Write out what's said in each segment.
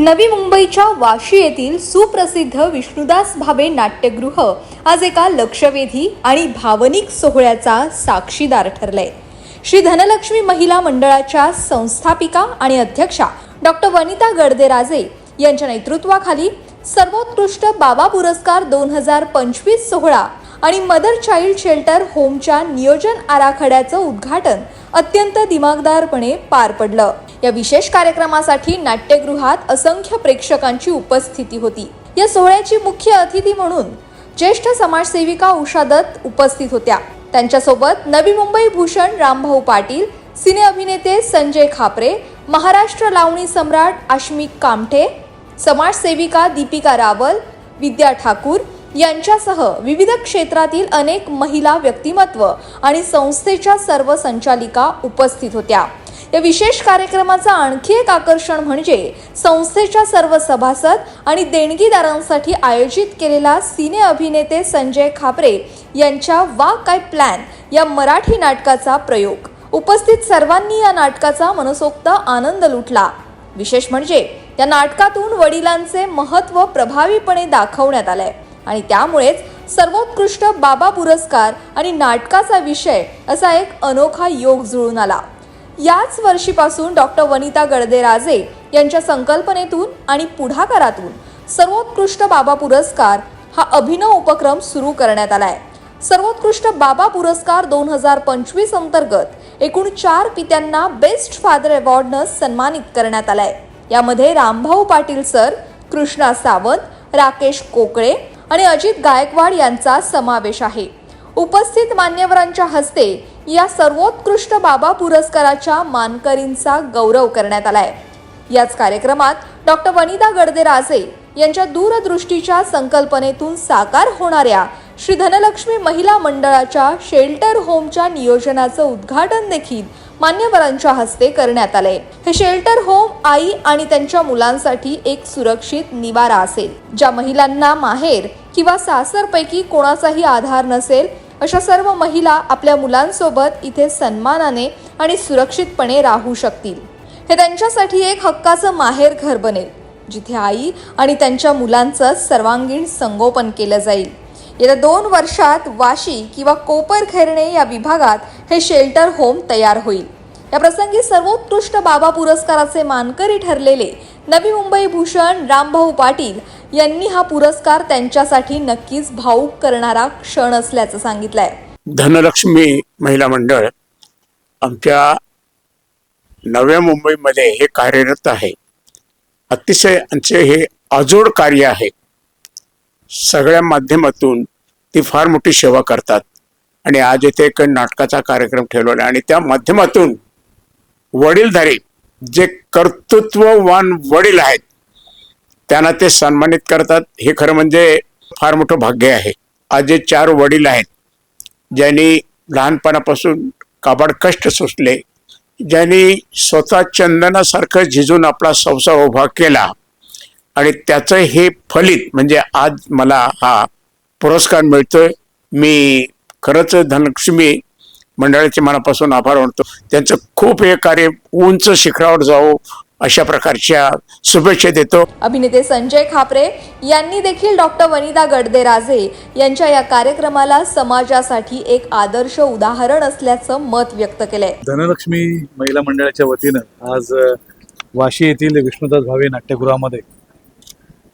नवी मुंबईच्या वाशी येथील सुप्रसिद्ध विष्णुदास भावे नाट्यगृह आज एका लक्षवेधी आणि भावनिक सोहळ्याचा साक्षीदार ठरलंय. श्री धनलक्ष्मी महिला मंडळाच्या संस्थापिका आणि अध्यक्षा डॉक्टर वनिता गडदेराजे यांच्या नेतृत्वाखाली सर्वोत्कृष्ट बाबा पुरस्कार दोन हजार पंचवीस सोहळा आणि मदर चाइल्ड शेल्टर होमच्या नियोजन आराखड्याचं उद्घाटन अत्यंत दिमागदारपणे पार पडलं. या विशेष कार्यक्रमासाठी नाट्यगृहात असंख्य प्रेक्षकांची उपस्थिती होती. या सोहळ्याची मुख्य अतिथी म्हणून ज्येष्ठ समाजसेविका उषा दत्त उपस्थित होत्या. त्यांच्यासोबत नवी मुंबई भूषण रामभाऊ पाटील सिने अभिनेते संजय खापरे महाराष्ट्र लावणी सम्राट आश्मिक कामठे समाजसेविका दीपिका रावल विद्या ठाकूर यांच्यासह विविध क्षेत्रातील अनेक महिला व्यक्तिमत्व आणि संस्थेच्या सर्व संचालिका उपस्थित होत्या. या विशेष कार्यक्रमाचं आणखी एक आकर्षण म्हणजे संस्थेच्या सर्व सभासद आणि देणगीदारांसाठी आयोजित केलेला सिने अभिनेते संजय खापरे यांच्या वा काय प्लॅन या मराठी नाटकाचा प्रयोग. उपस्थित सर्वांनी या नाटकाचा मनसोक्त आनंद लुटला. विशेष म्हणजे या नाटकातून वडिलांचे महत्त्व प्रभावीपणे दाखवण्यात आलंय. आणि त्यामुळेच सर्वोत्कृष्ट बाबा पुरस्कार आणि नाटकाचा विषय असा एक अनोखा योग जुळून आला. याच वर्षीपासून डॉक्टर वनिता गडदेराजे यांच्या संकल्पनेतून आणि पुढाकारातून सर्वोत्कृष्ट बाबा पुरस्कार हा अभिनव उपक्रम सुरू करण्यात आलाय. सर्वोत्कृष्ट बाबा पुरस्कार दोन हजार पंचवीस अंतर्गत एकूण चार पित्यांना बेस्ट फादर अवॉर्डनं सन्मानित करण्यात आलाय. यामध्ये रामभाऊ पाटील सर कृष्णा सावंत राकेश कोकळे आणि अजित गायकवाड यांचा समावेश आहे. उपस्थित मान्यवरांच्या हस्ते या सर्वोत्कृष्ट बाबा पुरस्काराच्या मानकरींचा गौरव करण्यात आलाय. याच कार्यक्रमात डॉक्टर वनिता गडदेराजे यांच्या दूरदृष्टीच्या संकल्पनेतून साकार होणाऱ्या श्री धनलक्ष्मी महिला मंडळाच्या शेल्टर होमच्या नियोजनाचं उद्घाटन देखील मान्यवरांच्या हस्ते करण्यात आले हे शेल्टर होम आई आणि त्यांच्या मुलांसाठी एक सुरक्षित निवारा असेल ज्या महिलांना माहेर किंवा सासरपैकी कोणाचाही आधार नसेल अशा सर्व महिला आपल्या मुलांसोबत इथे सन्मानाने आणि सुरक्षितपणे राहू शकतील. हे त्यांच्यासाठी एक हक्काचं माहेर घर बनेल. जिथे आई आणि त्यांच्या मुलांचं सर्वांगीण संगोपन केलं जाईल. येत्या दोन वर्षात वाशी किंवा कोपर खैरणे या विभागात हे शेल्टर होम तयार होईल. या प्रसंगी सर्वोत्कृष्ट बाबा पुरस्काराचे मानकरी ठरलेले नवी मुंबई भूषण रामभाऊ पाटील यांनी हा पुरस्कार त्यांच्यासाठी नक्कीच भाऊक करणारा क्षण असल्याचं सांगितलंय. धनलक्ष्मी महिला मंडळ आमच्या नव्या मुंबईमध्ये हे कार्यरत आहे. अतिशय आमचे हे अजोड कार्य आहे. सगळ्या माध्यमातून ती फार मोठी सेवा करतात. आणि आज येथे एक नाटकाचा कार्यक्रम ठेवलेला आहे. आणि त्या माध्यमातून वडीलधारी जे कर्तृत्ववान वडील आहेत त्यांना ते सन्मानित करतात. हे खरं म्हणजे फार मोठं भाग्य आहे. आज जे चार वडील आहेत ज्यांनी लहानपणापासून काबाड कष्ट सोसले ज्यांनी स्वतः चंदनासारखं झिजून आपला संसार उभा केला आणि त्याचं हे फलित म्हणजे आज मला हा पुरस्कार मिळतोय. मी खरंच धनलक्ष्मी मंडळाचे मनापासून आभार मानतो. त्यांचं खूप हे कार्य उंच शिखरावर जावं अशा प्रकारच्या शुभेच्छा देतो. अभिनेते संजय खापरे यांनी देखील डॉक्टर वनिता गडदेराजे यांच्या या कार्यक्रमाला समाजासाठी एक आदर्श उदाहरण असल्याचं मत व्यक्त केलंय. धनलक्ष्मी महिला मंडळाच्या वतीनं आज वाशी येथील विष्णुदास भावे नाट्यगृहामध्ये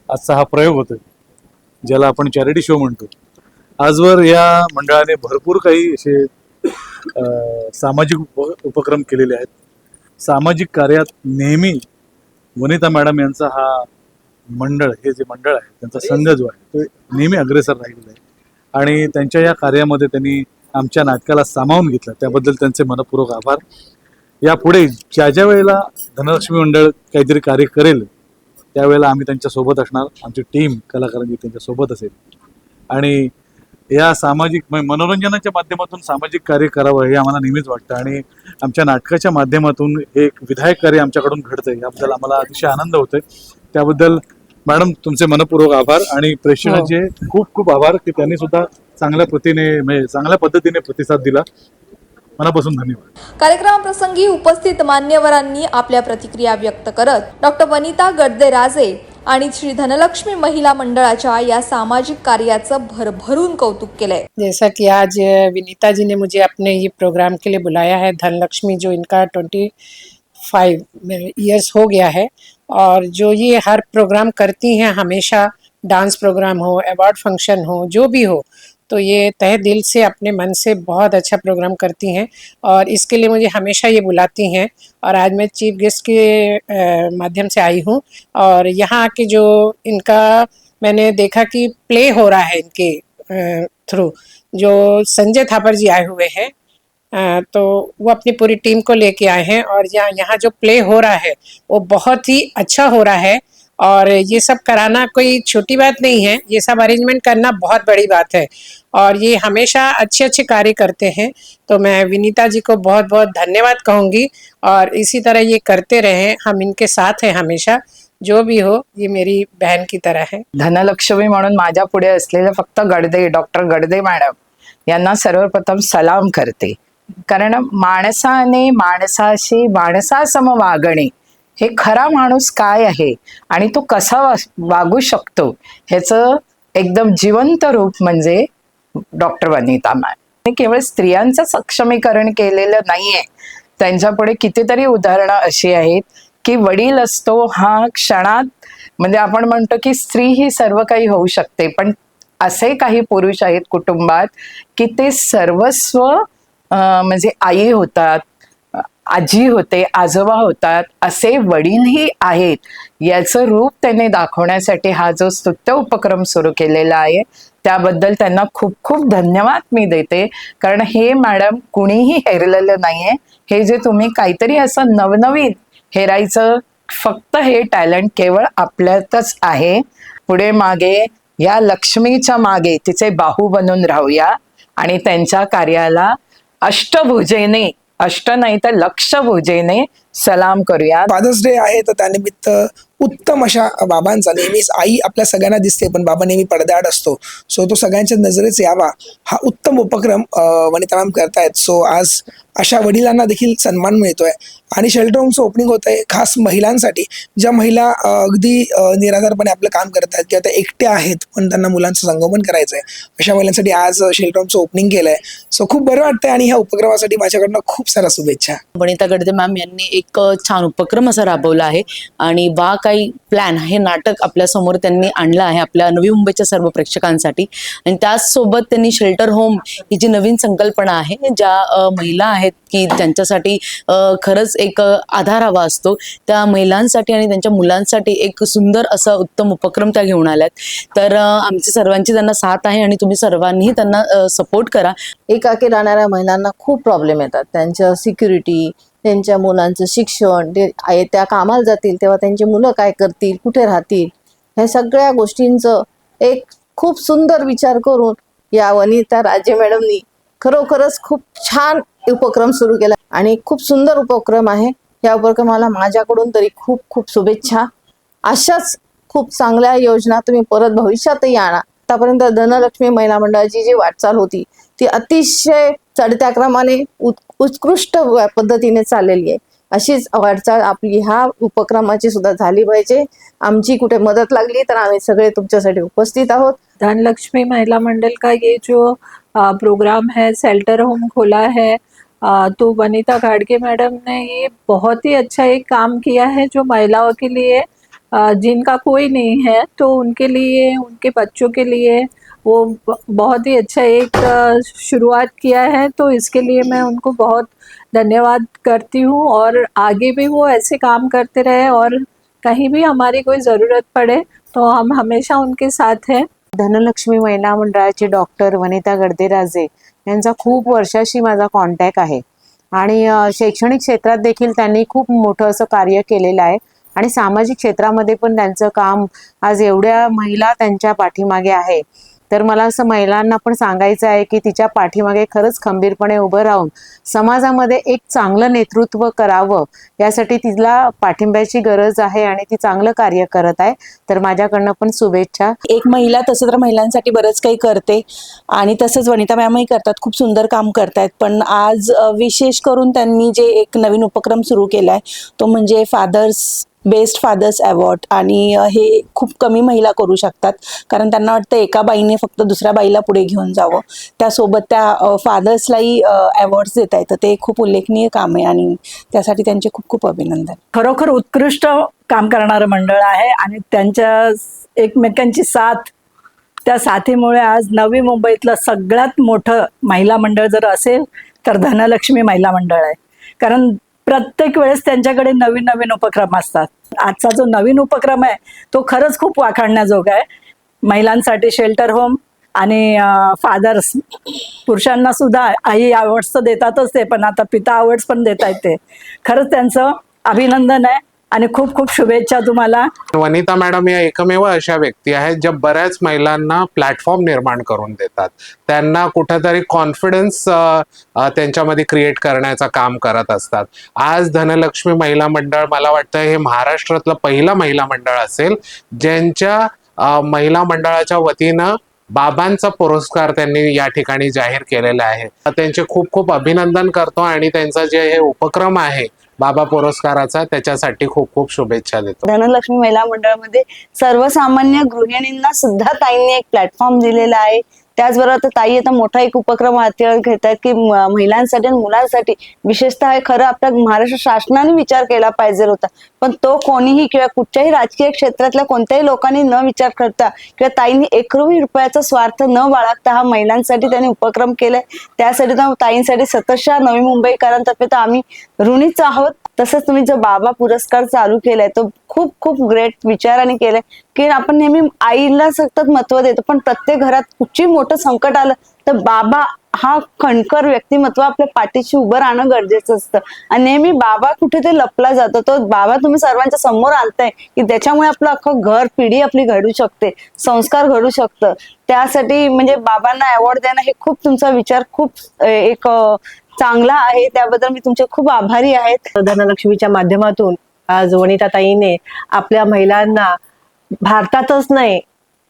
आजचा हा प्रयोग होतोय ज्याला आपण चॅरिटी शो म्हणतो. आजवर या मंडळाने भरपूर काही असे सामाजिक उप उपक्रम केलेले आहेत. सामाजिक कार्यात नेहमी वनिता मॅडम यांचा हा मंडळ हे जे मंडळ आहे त्यांचा संघ जो आहे तो नेहमी अग्रेसर राहिलेला आहे. आणि त्यांच्या या कार्यामध्ये त्यांनी आमच्या नाटकाला सामावून घेतलं. त्याबद्दल त्यांचे मनपूर्वक आभार. यापुढे ज्या ज्या वेळेला धनलक्ष्मी मंडळ काहीतरी कार्य करेल त्यावेळेला आम्ही त्यांच्यासोबत असणार. आमची टीम कलाकारांची त्यांच्यासोबत असेल. आणि या सामाजिक म- मनोरंजनाच्या माध्यमातून सामाजिक कार्य करावं हे आम्हाला नेहमीच वाटतं. आणि आमच्या नाटकाच्या माध्यमातून हे एक विधायक कार्य आमच्याकडून घडतंय याबद्दल आम्हाला अतिशय आनंद होतोय. त्याबद्दल मॅडम तुमचे मनपूर्वक आभार आणि प्रेक्षकांचे खूप खूप आभार की त्यांनी सुद्धा चांगल्या प्रतीने म्हणजे चांगल्या पद्धतीने प्रतिसाद दिला. मनापासून धन्यवाद. कार्यक्रमाप्रसंगी उपस्थित मान्यवरांनी आपल्या प्रतिक्रिया व्यक्त करत डॉक्टर वनिता गडदेराजे आणि श्री धनलक्ष्मी महिला मंडळाच्या या सामाजिक कार्याचं भरभरून कौतुक केलंय. जैसा कि आज विनीता जी ने मुझे अपने ये प्रोग्राम के लिए बुलाया है धनलक्ष्मी जो इनका ट्वेंटी फाइव ईयर्स हो गया है और जो ये हर प्रोग्राम करती हैं हमेशा डांस प्रोग्राम हो अवार्ड फंक्शन हो जो भी हो तो ये तह दिल से अपने मन से बहुत अच्छा प्रोग्राम करती हैं और इसके लिए मुझे हमेशा ये बुलाती हैं और आज मैं चीफ गेस्ट के माध्यम से आई हूँ और यहाँ आके जो इनका मैंने देखा कि प्ले हो रहा है इनके थ्रू जो संजय थापर जी आए हुए हैं तो वो अपनी पूरी टीम को लेके आए हैं और यहाँ यहाँ जो प्ले हो रहा है वो बहुत ही अच्छा हो रहा है और ये सब कराना कोई छोटी बात नहीं है। ये सब अरेंजमेंट करना बहुत बड़ी बात है। और ये हमेशा अच्छे अच्छे कार्य करते हैं। तो मैं विनीता जी को बहुत बहुत धन्यवाद कहूँगी। और इसी तरह ये करते रहें। हम इनके साथ हैं हमेशा। जो भी हो, ये मेरी बहन की तरह है। धनलक्ष्मी म्हणून माझ्या पुढे असलेले फक्त गडदे, डॉक्टर गडदे मॅडम यांना सर्वप्रथम सलाम करते. कारण माणसाने माणसाशी माणसासम वागणे हे खरा माणूस काय आहे आणि तो कसा वागू शकतो ह्याचं एकदम जिवंत रूप म्हणजे डॉक्टर वनिता मॅम. केवळ स्त्रियांचं सक्षमीकरण केलेलं नाहीये. त्यांच्यापुढे कितीतरी उदाहरणं अशी आहेत की वडील असतो हा क्षणात म्हणजे आपण म्हणतो की स्त्री ही सर्व काही होऊ शकते पण असे काही पुरुष आहेत कुटुंबात की ते सर्वस्व म्हणजे आई होतात आजी होते आजोबा होतात असे वडीलही आहेत. याचं रूप त्याने दाखवण्यासाठी हा जो स्तुत्य उपक्रम सुरू केलेला आहे त्याबद्दल त्यांना खूप खूप धन्यवाद मी देते. कारण हे मॅडम कुणीही हेरलेलं नाहीये. हे जे तुम्ही काहीतरी असं नवनवीन हेरायचं फक्त हे टॅलेंट केवळ आपल्यातच आहे. पुढे मागे या लक्ष्मीच्या मागे तिचे बाहू बनून राहूया आणि त्यांच्या कार्याला अष्टभुजेने अष्ट नाही तर लक्षभुजेने सलाम करूया फादर्स डे आहे तर त्यानिमित्त उत्तम अशा बाबांचा नेहमीच आई आपल्या सगळ्यांना दिसते पण बाबा नेहमी पडद्याआड असतो. सो तो सगळ्यांच्या नजरेच यावा. हा उत्तम उपक्रम अं, वनिता मॅम करतायत. सो आज अशा वडिलांना देखील सन्मान मिळतोय. आणि शेल्टर होमचं ओपनिंग होत आहे खास महिलांसाठी ज्या महिला अगदी निराधारपणे आपलं काम करत आहेत किंवा त्या एकट्या आहेत पण त्यांना मुलांचं संगोपन करायचं आहे अशा महिलांसाठी आज शेल्टर होमचं ओपनिंग केलं आहे सो खूप बरं वाटतंय आणि ह्या उपक्रमासाठी माझ्याकडनं खूप साऱ्या शुभेच्छा. वनिता गडदे मॅम यांनी एक छान उपक्रम असा राबवला आहे. आणि वा काही प्लॅन हे नाटक आपल्यासमोर त्यांनी आणलं आहे आपल्या नवी मुंबईच्या सर्व प्रेक्षकांसाठी. आणि त्याचसोबत त्यांनी शेल्टर होम ही जी नवीन संकल्पना आहे ज्या महिला आहेत की त्यांच्यासाठी खरंच एक आधार हवा असतो. त्या महिलांसाठी आणि त्यांच्या मुलांसाठी एक सुंदर असा उत्तम उपक्रम त्या घेऊन आल्यात. तर आमची सर्वांची त्यांना साथ आहे आणि तुम्ही सर्वांनी त्यांना सपोर्ट करा. एकाकी राहणाऱ्या महिलांना खूप प्रॉब्लेम येतात. त्यांच्या सिक्युरिटी त्यांच्या मुलांचं शिक्षण ते आहे त्या कामाला जातील तेव्हा त्यांची मुलं काय करतील कुठे राहतील? ह्या सगळ्या गोष्टींचं एक खूप सुंदर विचार करून या वनिता राजे मॅडमनी खरोखरच खूप छान उपक्रम सुरू केला. आणि खूप सुंदर उपक्रम आहे. या उपक्रमाला माझ्याकडून तरी खूप खूप शुभेच्छा. अशाच खूप चांगल्या योजना तुम्ही परत भविष्यातही आणा. आतापर्यंत धनलक्ष्मी महिला मंडळाची जी वाटचाल होती ती अतिशय चढत्या क्रमाने उत्- उत्कृष्ट पद्धतीने चाललेली आहे. अशीच वाटचाल आपली ह्या उपक्रमाची सुद्धा झाली पाहिजे. आमची कुठे मदत लागली तर आम्ही सगळे तुमच्यासाठी उपस्थित आहोत. धनलक्ष्मी महिला मंडल का ये जो प्रोग्राम है सेल्टर होम खोला है अ, तो वनीता घाड़गे मैडम ने ये बहुत ही अच्छा एक काम किया है जो महिलाओं के लिए जिनका कोई नहीं है तो उनके लिए उनके बच्चों के लिए वो बहुत ही अच्छा एक शुरुआत किया है। तो इसके लिए मैं उनको बहुत धन्यवाद करती हूँ और आगे भी वो ऐसे काम करते रहे और कहीं भी हमारी कोई ज़रूरत पड़े तो हम हमेशा उनके साथ हैं। धनलक्ष्मी महिला मंडळाचे डॉक्टर वनिता गडदेराजे यांचा खूप वर्षाशी माझा कॉन्टॅक्ट आहे. आणि शैक्षणिक क्षेत्रात देखील त्यांनी खूप मोठं असं कार्य केलेलं आहे. आणि सामाजिक क्षेत्रामध्ये पण त्यांचं काम आज एवढ्या महिला त्यांच्या पाठीमागे आहे. तर मला असं महिलांना पण सांगायचं आहे की तिच्या पाठीमागे खरंच खंबीरपणे उभं राहून समाजामध्ये एक चांगलं नेतृत्व करावं. यासाठी तिला पाठिंब्याची गरज आहे आणि ती चांगलं कार्य करत आहे. तर माझ्याकडनं पण शुभेच्छा. एक महिला तसं तर महिलांसाठी बरंच काही करते आणि तसंच वनिता मॅमही करतात. खूप सुंदर काम करतायत. पण आज विशेष करून त्यांनी जे एक नवीन उपक्रम सुरू केला आहे तो म्हणजे फादर्स बेस्ट फादर्स अवॉर्ड. आणि हे खूप कमी महिला करू शकतात. कारण त्यांना वाटतं एका बाईने फक्त दुसऱ्या बाईला पुढे घेऊन जावं. त्यासोबत त्या फादर्सलाही अवॉर्ड्स देत आहेत. तर ते खूप उल्लेखनीय काम आहे. आणि त्यासाठी त्यांचे खूप खूप अभिनंदन. खरोखर उत्कृष्ट काम करणारं मंडळ आहे. आणि त्यांच्या एकमेकांची साथ त्या साथीमुळे आज नवी मुंबईतलं सगळ्यात मोठं महिला मंडळ जर असेल तर धनलक्ष्मी महिला मंडळ आहे. कारण प्रत्येक वेळेस त्यांच्याकडे नवीन नवीन उपक्रम असतात. आजचा जो नवीन उपक्रम आहे तो खरंच खूप वाखाणण्याजोगा आहे. महिलांसाठी शेल्टर होम आणि फादर्स पुरुषांना सुद्धा आई अवॉर्ड्स तर देतातच ते पण आता पिता अवॉर्ड्स पण देत आहेत ते. खरंच त्यांचं अभिनंदन आहे. आणि खूप खूप शुभेच्छा तुम्हाला. वनिता मॅडम या एकमेव अशा व्यक्ती आहेत ज्या बऱ्याच महिलांना प्लॅटफॉर्म निर्माण करून देतात. त्यांना कुठेतरी कॉन्फिडन्स त्यांच्यामध्ये क्रिएट करण्याचं काम करत असतात. आज धनलक्ष्मी महिला मंडळ मला वाटतं हे महाराष्ट्रातलं पहिलं महिला मंडळ असेल ज्यांच्या महिला मंडळाच्या वतीनं बाबांचा पुरस्कार त्यांनी या ठिकाणी जाहीर केलेला आहे. त्यांचे खूप खूप अभिनंदन करतो आणि त्यांचा जे हे उपक्रम आहे बाबा पुरस्काराचा त्याच्यासाठी खूप खूप शुभेच्छा देतो. धनलक्ष्मी महिला मंडळामध्ये सर्वसामान्य गृहिणींना सुद्धा ताईंनी एक प्लॅटफॉर्म दिलेला आहे. त्याचबरोबर ताई आता मोठा एक उपक्रम हाती घेत आहेत की महिलांसाठी आणि मुलांसाठी. विशेषतः हे खरं आपल्या महाराष्ट्र शासनाने विचार केला पाहिजे होता. पण तो कोणीही किंवा कुठच्याही राजकीय क्षेत्रातल्या कोणत्याही लोकांनी न विचार करता किंवा ताईंनी एक रुपयाचा स्वार्थ न बाळगता हा महिलांसाठी त्यांनी उपक्रम केलाय. त्यासाठी तर ताईंसाठी सततशा नवी मुंबईकरांतर्फे तर आम्ही ऋणीच आहोत. तसंच तुम्ही जो बाबा पुरस्कार चालू केलाय तो खूप खूप ग्रेट विचाराने केलाय. की आपण नेहमी आईला सतत महत्त्व देतो पण प्रत्येक घरात कुठची मोठं संकट आलं तर बाबा हा खणकर व्यक्तिमत्व आपल्या पाठीशी उभं राहणं गरजेचं असतं. आणि नेहमी बाबा कुठे ते लपला जातो तो बाबा तुम्ही सर्वांच्या समोर आणताय की त्याच्यामुळे आपलं अख्खं घर पिढी आपली घडू शकते संस्कार घडू शकतं. त्यासाठी म्हणजे बाबांना अवॉर्ड देणं हे खूप तुमचा विचार खूप एक चांगला आहे त्याबद्दल मी तुमचे खूप आभारी आहेत. धनलक्ष्मीच्या माध्यमातून आज वनिताताईने आपल्या महिलांना भारतातच नाही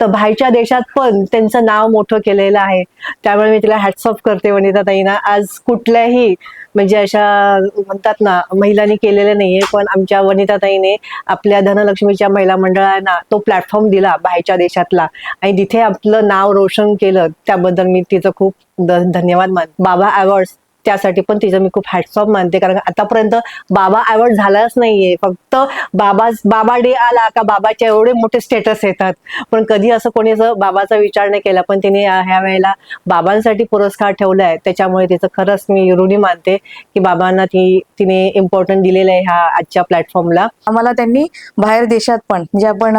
तर बाहेरच्या देशात पण त्यांचं नाव मोठं केलेलं आहे. त्यामुळे मी तिला हॅट्सअप करते करते वनिताताईंना. आज कुठल्याही म्हणजे अशा म्हणतात ना महिलांनी केलेलं नाहीये पण आमच्या वनिताताईने आपल्या धनलक्ष्मीच्या महिला मंडळांना तो प्लॅटफॉर्म दिला बाहेरच्या देशातला. आणि तिथे आपलं नाव रोशन केलं त्याबद्दल मी तिचं खूप धन्यवाद मान बाबा अवॉर्ड्स त्यासाठी पण तिचं मी खूप हॅटसॉप मानते. कारण आतापर्यंत बाबा अवॉर्ड झालाच नाहीये. फक्त बाबा बाबा डे आला का बाबाचे एवढे मोठे स्टेटस येतात. पण कधी असं कोणी असं बाबाचा विचार नाही केला. पण तिने ह्या वेळेला बाबांसाठी पुरस्कार ठेवलाय. त्याच्यामुळे तिचं खरंच मी ऋणी मानते की बाबांना ती तिने इम्पॉर्टंट दिलेलं आहे ह्या आजच्या प्लॅटफॉर्मला आम्हाला त्यांनी बाहेर देशात पण म्हणजे आपण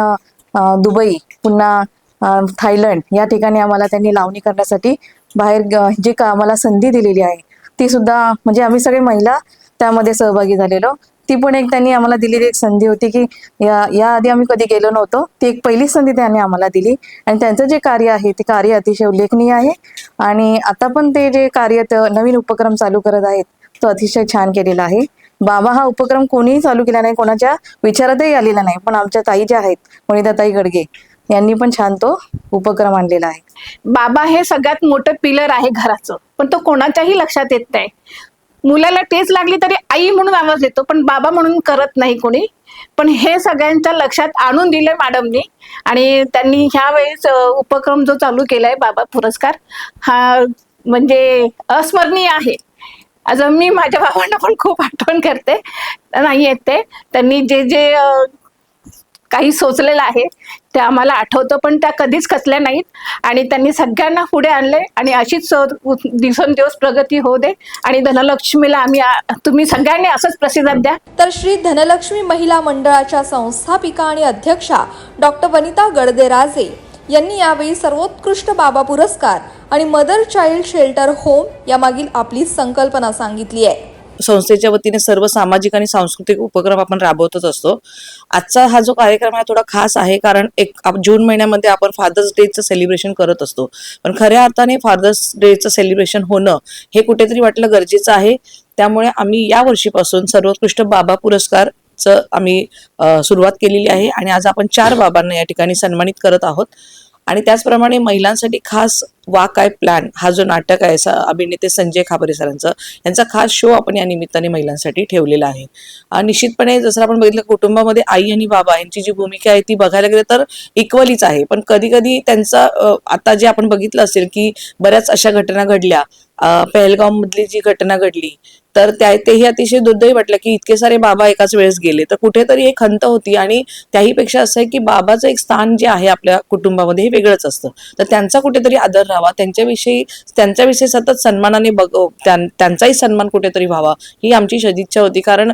दुबई पुन्हा थायलंड या ठिकाणी आम्हाला त्यांनी लावणी करण्यासाठी बाहेर जी का आम्हाला संधी दिलेली आहे. ती सुद्धा म्हणजे आम्ही सगळे महिला त्यामध्ये सहभागी झालेलो. ती पण एक त्यांनी आम्हाला दिलेली एक संधी होती की या याआधी आम्ही कधी गेलो नव्हतो. ती एक पहिली संधी त्यांनी आम्हाला दिली. आणि त्यांचं जे कार्य आहे ते कार्य अतिशय उल्लेखनीय आहे. आणि आता पण ते जे कार्य नवीन उपक्रम चालू करत आहेत तो अतिशय छान केलेला आहे. बाबा हा उपक्रम कोणीही चालू केला नाही कोणाच्या विचारातही आलेला नाही. पण आमच्या ताई ज्या आहेत वनिताताई गडगे यांनी पण छान तो उपक्रम आणलेला आहे. बाबा हे सगळ्यात मोठं पिलर आहे घराचं. पण तो कोणाच्याही लक्षात येत नाही. मुलाला टेच लागली तरी आई म्हणून आवाज येतो पण बाबा म्हणून करत नाही कोणी. पण हे सगळ्यांच्या लक्षात आणून दिले मॅडमनी आणि त्यांनी ह्या वेळेस उपक्रम जो चालू केलाय बाबा पुरस्कार हा म्हणजे अस्मरणीय आहे. अजून मी माझ्या बाबांना पण खूप आठवण करते. नाही येत ते. त्यांनी जे जे काही सोचलेलं आहे. ते आम्हाला आठवतं पण त्या कधीच खचल्या नाहीत. आणि त्यांनी सगळ्यांना पुढे आणले आणि अशीच दिवसेंदिवस प्रगती होऊ दे. आणि धनलक्ष्मीला आम्ही तुम्ही सगळ्यांनी असंच प्रसिद्ध द्या. तर श्री धनलक्ष्मी महिला मंडळाच्या संस्थापिका आणि अध्यक्षा डॉक्टर वनिता गडदेराजे यांनी यावेळी सर्वोत्कृष्ट बाबा पुरस्कार आणि मदर चाइल्ड शेल्टर होम यामागील आपली संकल्पना सांगितली आहे. संस्थेच्या वतीने सर्व सामाजिक आणि सांस्कृतिक उपक्रम आपण राबवतच असतो. आजचा हा जो कार्यक्रम आहे थोडा खास आहे कारण एक जून महिन्यामध्ये आपण फादर्स डेचं सेलिब्रेशन करत असतो. पण खऱ्या अर्थाने फादर्स डेचं सेलिब्रेशन होणं हे कुठेतरी वाटलं गरजेचं आहे. त्यामुळे आम्ही या वर्षीपासून सर्वोत्कृष्ट बाबा पुरस्कार आम्ही सुरुवात केलेली आहे. आणि आज आपण चार बाबांना या ठिकाणी सन्मानित करत आहोत. आणि त्याचप्रमाणे महिलांसाठी खास वा काय प्लॅन हा जो नाटक आहे अभिनेते संजय खाबरे सरांचं यांचा खास शो आपण या निमित्ताने महिलांसाठी ठेवलेला आहे. निश्चितपणे जसं आपण बघितलं कुटुंबामध्ये आई आणि बाबा यांची जी भूमिका आहे ती बघायला गेलं तर इक्वलीच आहे. पण कधी कधी त्यांचा आता जे आपण बघितलं असेल की बऱ्याच अशा घटना घडल्या. पहलगाव मधली जी घटना घडली तर त्या तेही अतिशय दुर्दैव वाटलं की इतके सारे बाबा एकाच वेळेस गेले. तर कुठेतरी एक खंत होती आणि त्याही पेक्षा असं आहे की बाबाचं एक स्थान जे आहे आपल्या कुटुंबामध्ये हे वेगळंच असतं. तर त्यांचा कुठेतरी आदर राहावा. त्यांच्याविषयी त्यांच्याविषयी सतत सन्मानाने बघ त्यांचाही सन्मान कुठेतरी व्हावा ही आमची सदिच्छा होती. कारण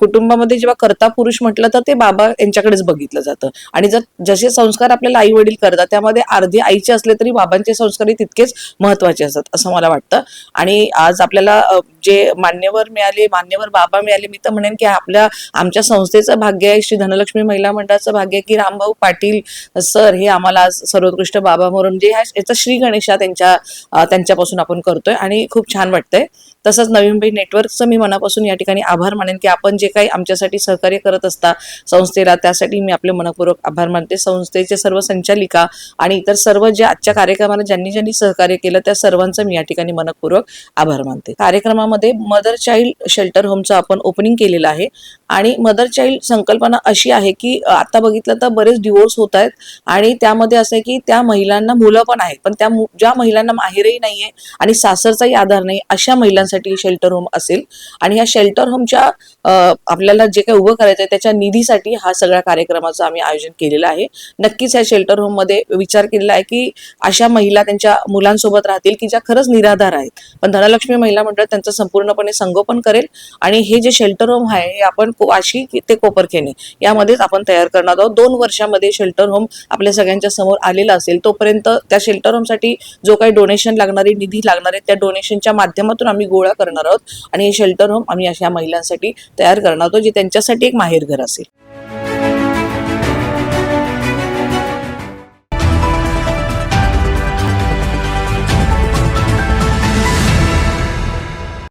कुटुंबामध्ये जेव्हा कर्ता पुरुष म्हटलं तर ते बाबा यांच्याकडेच बघितलं जातं. आणि जर जसे संस्कार आपल्याला आई वडील करतात त्यामध्ये अर्धे आईचे असले तरी बाबांचे संस्कारही तितकेच महत्त्वाचे असतात असं मला वाटतं. आणि आज आपल्याला जे जे मान्यवर मिळाले मान्यवर बाबा मिळाले. मी तर म्हणेन की आपल्या आमच्या संस्थेचं भाग्य आहे. श्री धनलक्ष्मी महिला मंडळाचं भाग्य आहे की रामभाऊ पाटील सर हे आम्हाला सर्वोत्कृष्ट बाबा म्हणून जे ह्या याचा श्री गणेशा त्यांच्या त्यांच्यापासून आपण करतोय आणि खूप छान वाटतंय. तसंच नवी मुंबई नेटवर्कचं मी मनापासून या ठिकाणी आभार मानेन की आपण जे काही आमच्यासाठी सहकार्य करत असता संस्थेला त्यासाठी मी आपले मनपूर्वक आभार मानते. संस्थेचे सर्व संचालिका आणि इतर सर्व जे आजच्या कार्यक्रमाला ज्यांनी ज्यांनी सहकार्य केलं त्या सर्वांचं मी या ठिकाणी मनपूर्वक आभार मानते. कार्यक्रमामध्ये मदर चाइल्ड शेल्टर होमचं आपण ओपनिंग केलेलं आहे आणि मदर चाइल्ड संकल्पना अशी आहे की आता बघितलं तर बरेच डिवोर्स होत आहेत आणि त्यामध्ये असं आहे की त्या महिलांना मुलं पण आहेत. पण त्या ज्या महिलांना माहेरही नाहीये आणि सासरचाही आधार नाही अशा महिलांसाठी शेल्टर होम असेल. आणि या शेल्टर होमच्या आपल्याला जे काही उभं करायचं आहे त्याच्या निधीसाठी हा सगळ्या कार्यक्रमाचं आम्ही आयोजन केलेलं आहे. नक्कीच या शेल्टर होममध्ये विचार केलेला आहे की अशा महिला त्यांच्या मुलांसोबत राहतील की ज्या खरंच निराधार आहेत. पण धनलक्ष्मी महिला मंडळ त्यांचं संपूर्णपणे संगोपन करेल आणि हे जे शेल्टर होम आहे हे आपण वाशी ते कोपरखेने. यामध्येच आपण तयार करणार आहोत. दोन वर्षामध्ये शेल्टर होम आपल्या सगळ्यांच्या समोर आलेला असेल तोपर्यंत त्या शेल्टर होमसाठी जो काही डोनेशन लागणारे निधी लागणार आहे त्या डोनेशनच्या माध्यमातून आम्ही गोळा करणार आहोत आणि हे शेल्टर होम आम्ही अशा महिलांसाठी तयार करणार आहोत जे त्यांच्यासाठी एक माहेरघर असेल.